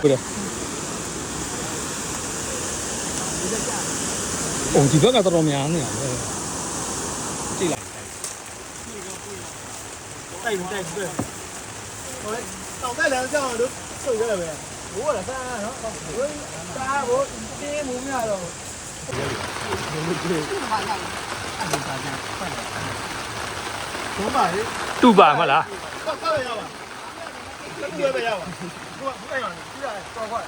ဟုတ်တယ်哦，ဒီဘက်ကတော်တော်များနေရတယ်ကြည့်လိုက်တိုက်မတိုက်ဘူးဟိုလေတောင်တက်လည်းကြောက်လို့စုပ်ရတယ်ပဲဘိုးကလည်းစားနော်ဘိုးစားဘိုးတင်းမှုမရတော့ဘုံပါလေတူပါမလားကောက်ကောက်ရပါ တူရပဲရပါဘိုးကဘိုးကကြည့်ရတယ်တော့ခွာ